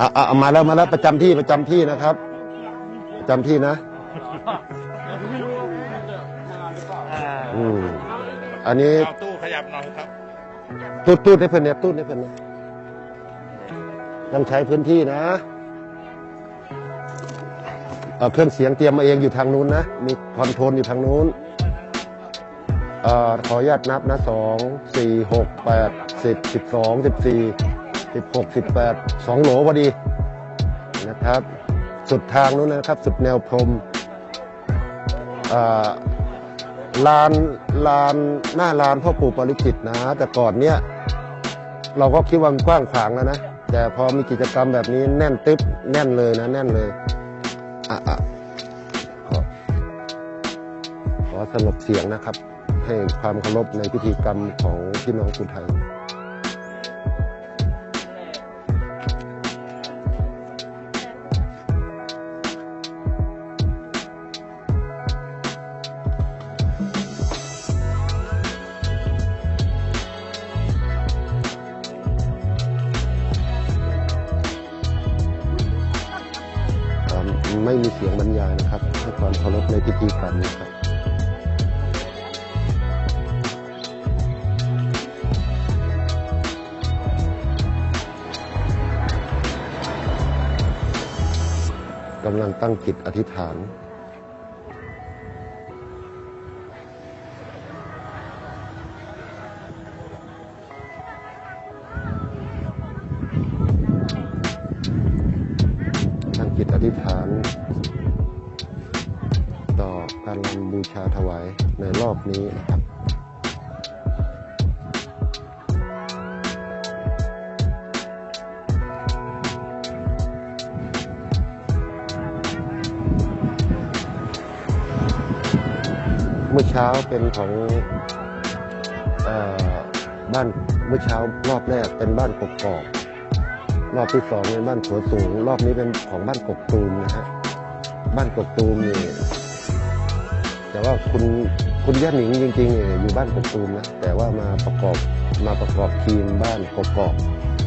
อะอะเอามาแล้วมาแล้วประจำที่ประจำที่นะครับ ประจำที่นะอืมอันนี้เอาตู้ขยับหน่อยครับ ตูดตูดให้เพิ่นเนี่ยตูดให้เพิ่นเนี่ยต้องใช้พื้นที่นะเอ่อเครื่องเสียงเตรียมมาเองอยู่ทางนู้นนะ มีคอนโทรลอยู่ทางนู้นเอ่อขออนุญาตนับนะสองสี่หกแปดสิบสิบสองสิบสี่ สิบหกสิบแปดสองโหลพอดีนะครับ สุดทางนู้นนะครับ สุดแนวพรมลานลานหน้าลานพ่อปู่ปริจิตนะ แต่ก่อนเนี้ยเราก็คิดว่ามันกว้างขวางแล้วนะ แต่พอมีกิจกรรมแบบนี้แน่นตึ๊บแน่นเลยนะ แน่นเลยอะอะขอขอสงบเสียงนะครับ ให้ความเคารพในพิธีกรรมของพี่น้องคนไทย ไม่มีเสียงบรรยายนะครับให้ความเคารพในพิธีกรรมนะครับกำลังตั้งจิตอธิษฐาน นี้นะครับเมื่อเช้าเป็นของอบ้านเมื่อเช้ารอบแรกเป็นบ้านกบกอกรอบที่สองเป็นบ้านขัวสูง รอบนี้เป็นของบ้านกกตูมนะฮะบ้านกกตูมนี่แต่ว่าคุณ คุณย่าหนิงจริงๆเนี่ยอยู่บ้านกกตูมนะแต่ว่ามาประกอบมาประกอบทีมบ้านกกอก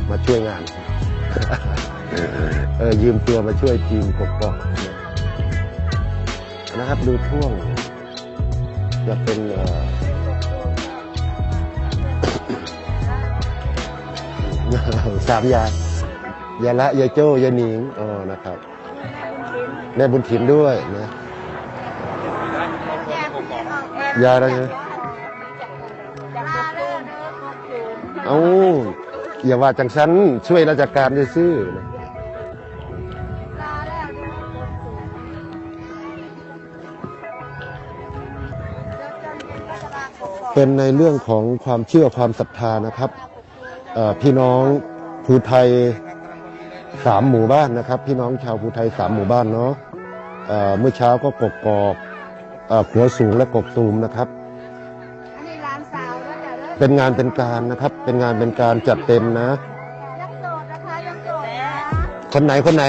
มาช่วยงานเออยืมตัวมาช่วยทีมกกอกนะนะครับดูช่วง จะเป็นสามยายยาละยาโจ้ยาหนิงอ๋อนะครับแม่บุญถิ่นด้วยนะ ยายอะไรนะเอาอย่าว่าจังสันช่วยราชการซื่อนะเป็นในเรื่องของความเชื่อความศรัทธานะครับพี่น้องภูไทยสามหมู่บ้านนะครับ พี่น้องชาวภูไทยสามหมู่บ้านเนาะเอ่อเมื่อเช้าก็กกอก เอ่อขัวสูงและกกตูมนะครับอันนี้ร้านสาวแล้วจ้ะเด้อเป็นงานเป็นการนะครับ เป็นงานเป็นการจัดเต็มนะยังโสดนะคะยังโสดนะคนไหนคนไหน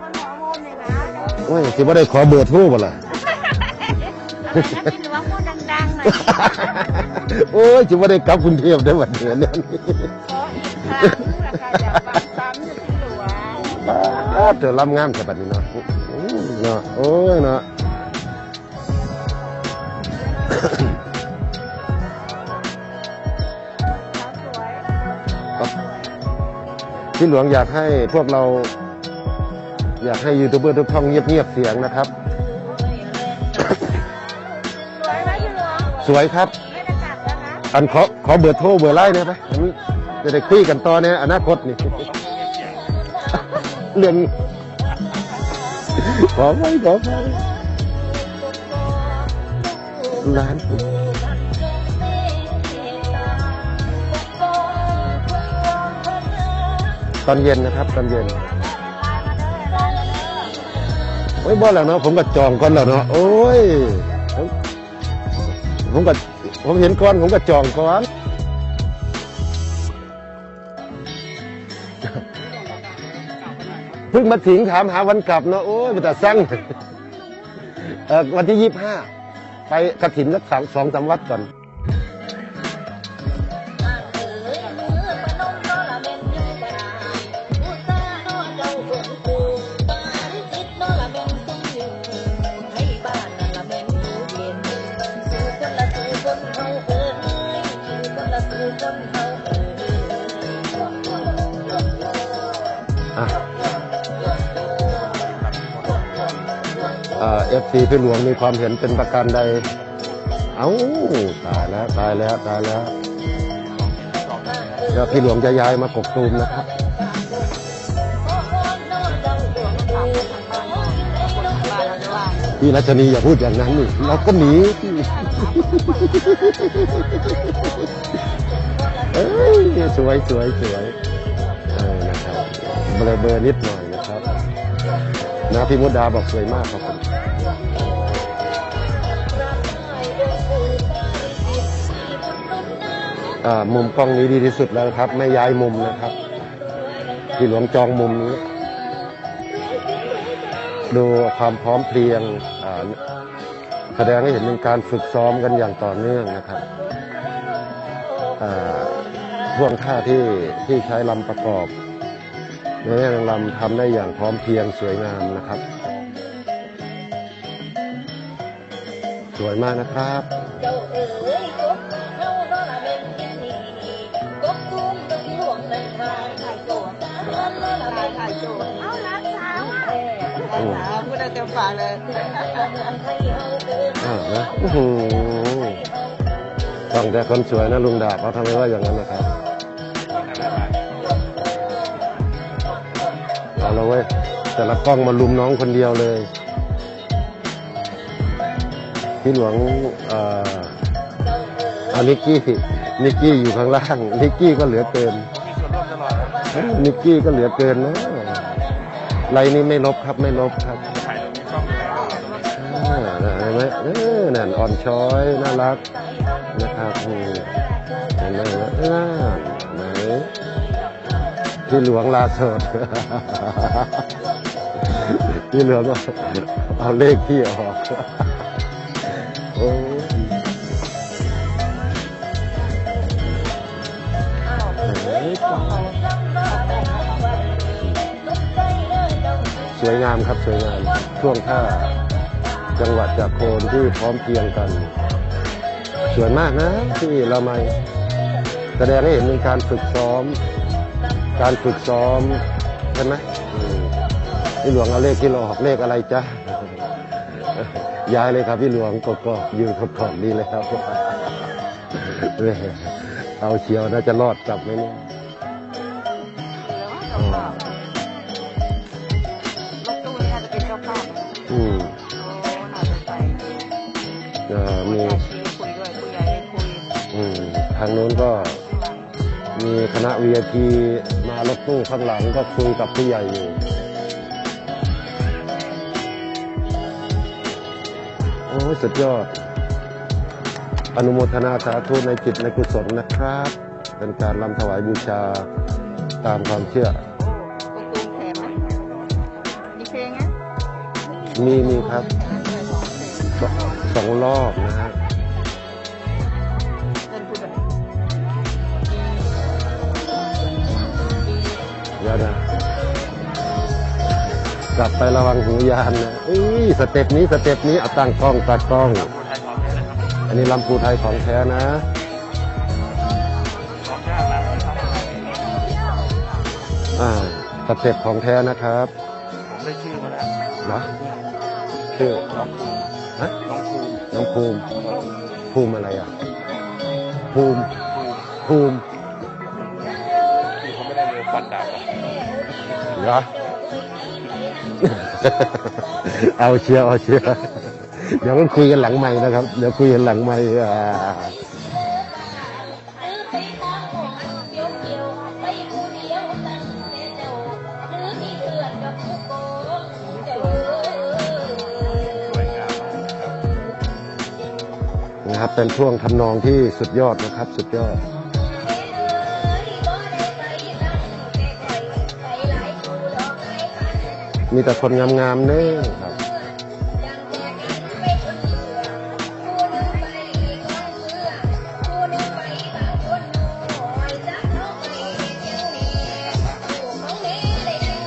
คนหัวโฮมเลยนะโอ้ยสิว่าได้ขอเบอร์โทรบ่ล่ะแล้วพี่หรือว่าพูดดังๆหน่อยโอ้ยสิว่าได้กลับกรุงเทพได้วันเดือนนี้ขออีกครั้งนะคะอย่าปักซ้ำอยู่ที่หลวงอ้าวเธอรับงามแต่บัดนี้เนาะอื้อเนาะโอ้ยเนาะ สาวสวยที่หลวงอยากให้พวกเรา อยากให้ยูทูบเบอร์ทุกช่องเงียบๆเสียงนะครับ สวยไหมพี่หลวงสวยครับ ไม่ได้กัดแล้วนะอันขอขอเบอร์โทรเบอร์ไลน์ได้ไหมอันนี้จะได้คุยกันต่อในอนาคตนี่ เรื่องขอไปขอไป ร้านตอนเย็นนะครับ ตอนเย็นโอ้ยบ่แล้วเนาะผมก็จองก่อนแล้วเนาะโอ้ยผมก็ผมเห็นก่อนผมก็จองก่อนเพิ่งมาถึงถามหาวันกลับเนาะโอ้ยมันแต่สั่งวันที่ยี่ห้า ไปกระถิ่นสักสองสามวัดก่อนอะ。 เอฟซีพี่หลวงมีความเห็นเป็นประการใด เอ้าตายแล้วตายแล้วตายแล้วเดี๋ยวพี่หลวงจะย้ายมากกตูมนะครับพี่รัชนีอย่าพูดอย่างนั้นนี่เราก็หนีเอ้ยสวยสวยสวยเออนะครับเบลอเบอร์นิดหน่อย นะพี่มดดาบอกสวยมากครับผมอ่ามุมกล้องนี้ดีที่สุดแล้วครับ ไม่ย้ายมุมนะครับพี่หลวงจองมุมนี้ ดูความพร้อมเพรียงอ่าแสดงให้เห็นเป็นการฝึกซ้อมกันอย่างต่อเนื่องนะครับอ่าท่วงท่าที่ที่ใช้ลำประกอบ ในแง่ลำทำได้อย่างพร้อมเพรียงสวยงามนะครับ สวยมากนะครับเอ๋ยกบเฮาละเป็นที่นี่กบตุ้มตุ้มหลวงเป็นทางไข่โจรมันก็ละเป็นไข่โจรเอาหลานสาวะอืมสาพูดได้เต็มปากเลยอ่านะอื้อหือต้องแต่คนสวยนะลุงดาบเขาทำไมว่าอย่างนั้นนะครับ เอาละเว้ยแต่ละกล้องมาลุมน้องคนเดียวเลยพี่หลวงเอ่านิกกี้นิกกี้อยู่ข้างล่างนิกกี้ก็เหลือเกินนิกกี้ก็เหลือเกินนะไรนี้ไม่ลบครับไม่ลบครับอ่าน่ะเห็นไหมเออนั่นอ่อนช้อยน่ารักนะครับเห็นไหมว่า พี่หลวงลาโสดพี่เหลือเอาเลขที่ออกโอ้สวยงามครับสวยงามช่วงท่าจังหวัดจากโคนที่พร้อมเพียงกัน สวยมากนะที่เรามาแสดงให้เห็นเป็นการฝึกซ้อม การฝึกซ้อมใช่ไหมอืมพี่หลวงเอาเลขที่เราออกเลขอะไรจ๊ะย้ายเลยครับพี่หลวงกกอกยืนขอบขอบดีเลยครับแหม่เอาเชียวน่าจะรอดกลับไหมเนี่ยรถตู้นี่น่าจะเป็นเจ้าภาพนะอืมโอ้น่าจะไปเอ่อมีผู้ใหญ่คุยด้วยผู้ใหญ่ได้คุยอืมทางโน้นก็ มีคณะ VIP มารถตู้ข้างหลังก็คุยกับผู้ใหญ่อยู่โอ้ยสุดยอด อนุโมทนาสาธุในจิตในกุศลนะครับ เป็นการรำถวายบูชาตามความเชื่อโอ้กงตูมแถมไหมมีเพลงไหมมีมีครับเออสองเพลงสองรอบนะฮะ ดี๋ยวนะกลับไประวังหูยานนะอุ้ยสเต็ปนี้สเต็ปนี้เอาตั้งกล้องตัดกล้อง อันนี้ลำพูไทยของแท้นะอ่าสเต็ปของแท้นะครับผมได้ชื่อมาแล้วเหรอชื่อน้องฮะน้องภูมิน้องภูมิภูมิอะไรอะภูมิภูมิ เหรอ เอาเชียวเอาเชียวเดี๋ยวมันคุยกันหลังไม่นะครับ เดี๋ยวคุยกันหลังไม่อ่าสวยงามมากครับนะครับเป็นช่วงทำนองที่สุดยอดนะครับ สุดยอด มีแต่คนงามๆเน่ครับ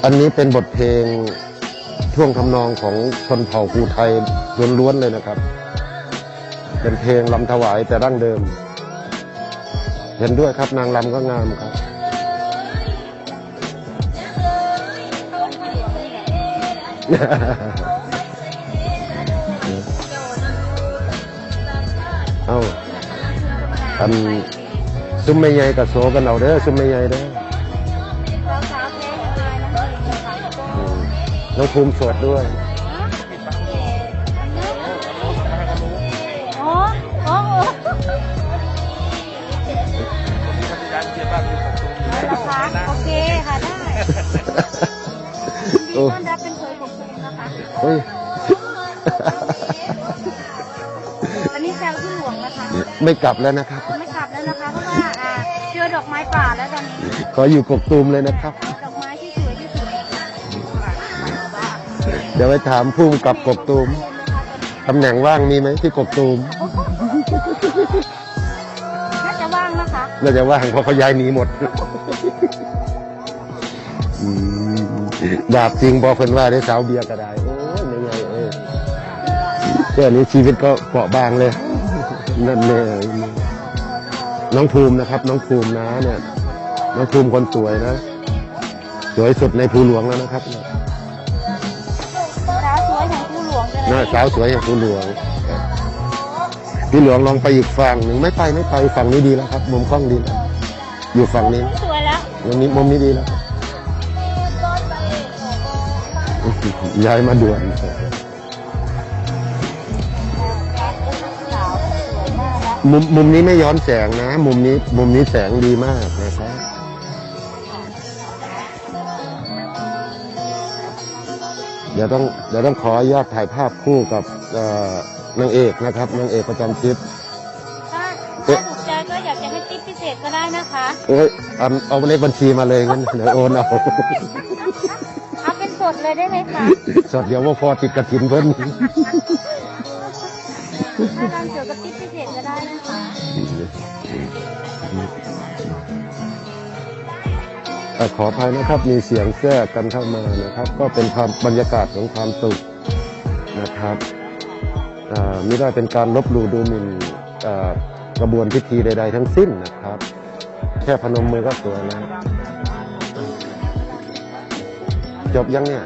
อันนี้เป็นบทเพลงช่วงทำนองของชนเผ่าภูไทยล้วนๆเลยนะครับ เป็นเพลงลำถวายแต่ดั้งเดิม เห็นด้วยครับนางรำก็งามครับ เอาทำซุ้มไม่ใหญ่กับโซกันเอาเด้อซุ้มไม่ใหญ่เด้อเราสาวแท้ยังไงนะเองค่ะอืมน้องภูมิสวดด้วยอ๋ออ๋อผมมีพยานเทียบบ้านอยู่กับตูมเหรอคะโอเคค่ะได้ เฮ้ย อันนี้แซวที่หลวงนะคะไม่กลับแล้วนะครับ ไม่กลับแล้วนะคะเพราะว่าอ่าเจอดอกไม้ป่าแล้วตอนนี้ขออยู่กกตูมเลยนะครับ ดอกไม้ที่สวยที่สุดเดี๋ยวไปถามภูมิกับกกตูมตำแหน่งว่างมีไหมที่กกตูมน่าจะว่างนะคะน่าจะว่างเพราะเขาย้ายหนีหมดอืมดาบจริงบอกเพิ่นว่าได้สาวเบียร์ก็ได้ แค่นี้ชีวิตก็เปราะบางเลยนั่นเลยน้องภูมินะครับ น้องภูมินะเนี่ย น้องภูมิคนสวยนะสวยสุดในภูหลวงแล้วนะครับสาวสวยของผู้หลวงเลยน่าสาวสวยอย่างภูหลวงครับพี่หลวงลองไปอีกฝั่งหนึ่งไม่ไปไม่ไปฝั่งนี้ดีแล้วครับ มุมกล้องดีแล้วอยู่ฝั่งนี้สวยแล้วมุมนี้มุมนี้ดีแล้วย้ายมาด่วน มากแล้วมุมมุมนี้ไม่ย้อนแสงนะ มุมนี้มุมนี้แสงดีมากนะครับเดี๋ยวต้องเดี๋ยวต้องขออนุญาตถ่ายภาพคู่กับเอ่อนางเอกนะครับนางเอกประจำคลิปถ้าถ้าถูกใจก็อยากจะให้ติ๊บพิเศษก็ได้นะคะเอ้ยเอาเอาเลขบัญชีมาเลยงั้นเดี๋ยวโอนเอาเอาเป็นสดเลยได้ไหมคะสดเดี๋ยวว่าพอติดกระถินเพิ่น ถ้าร้านเกี่ยวกับติ๊บพิเศษก็ได้นะคะเอ่อขออภัยนะครับมีเสียงแทรกกันเข้ามานะครับ ก็เป็นความบรรยากาศของความสุขนะครับอ่าไม่ได้เป็นการลบหลู่ดูหมิ่นอ่ากระบวนพิธีใด ๆ ทั้งสิ้นนะครับ แค่พนมมือก็สวยแล้วจบยังเนี่ย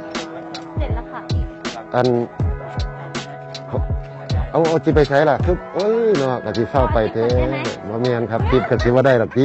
เสร็จแล้วค่ะอัน เอาเอาจิไปใช้ล่ะคือเอ้ยเนาะกะสิเฝ้าไปเท่มาเมียนครับทิปกะสิว่าได้หรอกทิ